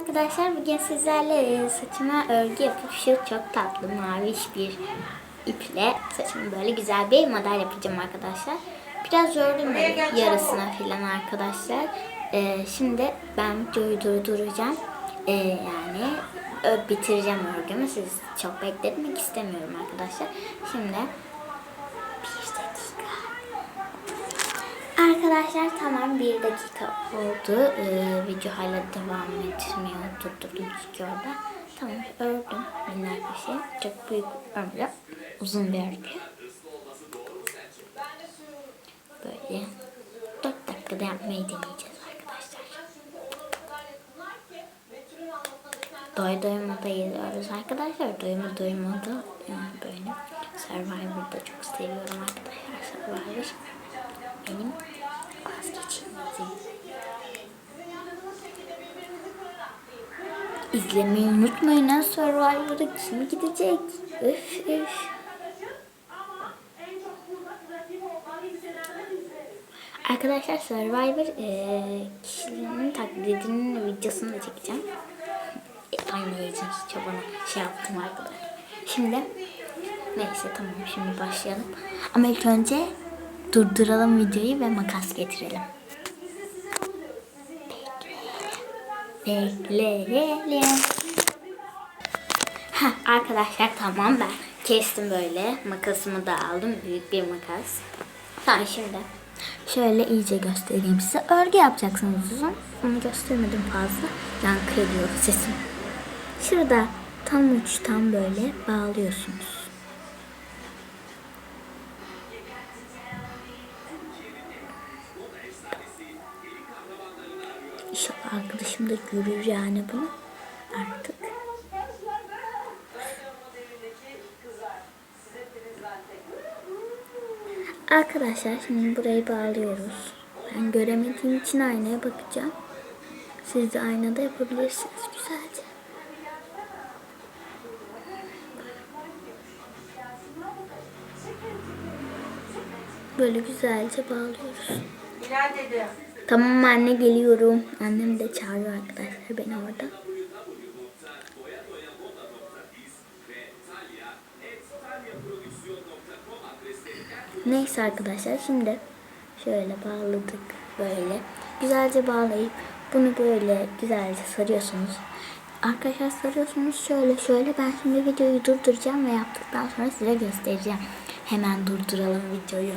arkadaşlar. Bugün sizlerle e, saçıma örgü yapıp şu çok tatlı maviş bir iple saçımı böyle güzel bir model yapacağım arkadaşlar. Biraz ördüm böyle yarısına falan arkadaşlar. E, şimdi ben videoyu durduracağım. E, yani bitireceğim örgümü. Siz çok bekletmek istemiyorum arkadaşlar. Şimdi bir dakika. Arkadaşlar tamam bir dakika oldu. Ee, video hala devam etmiyor. Durdurdum çünkü orada. Tamam ördüm. Minnak bir şey. Çok büyük örgü. Uzun bir örgü. Böyle 4 dakikada yapmayı deneyeceğiz arkadaşlar. Doy doyuma da geliyoruz arkadaşlar. Doyuma doyuma da yani böyle Survivor'da çok seviyorum arkadaşlar. Survivor benim. İzlemeyi unutmayın ha Survivor'a kim gidecek? Öf öf. Arkadaşlar Survivor eee kişilerinin taklidinin videosunu da çekeceğim. E, aynı için çabana şey yaptım arkadaşlar. Şimdi neyse tamam şimdi başlayalım. Ama ilk önce durduralım videoyu ve makas getirelim. Bekleyelim. Bekleyelim. Ha arkadaşlar tamam ben kestim böyle. Makasımı da aldım. Büyük bir makas. Tamam şimdi şöyle iyice göstereyim size. Örgü yapacaksınız uzun. Onu göstermedim fazla. Yankı ediyor sesim. Şurada tam uçtan böyle bağlıyorsunuz. İnşallah arkadaşım da görür yani bunu artık. Arkadaşlar şimdi burayı bağlıyoruz. Ben göremediğim için aynaya bakacağım. Siz de aynada yapabilirsiniz güzelce. Böyle güzelce bağlıyoruz. Bilal dedi. Tamam anne geliyorum. Annem de çağırıyor arkadaşlar beni orada. Neyse arkadaşlar şimdi şöyle bağladık böyle. Güzelce bağlayıp bunu böyle güzelce sarıyorsunuz. Arkadaşlar sarıyorsunuz şöyle şöyle. Ben şimdi videoyu durduracağım ve yaptıktan sonra size göstereceğim. Hemen durduralım videoyu.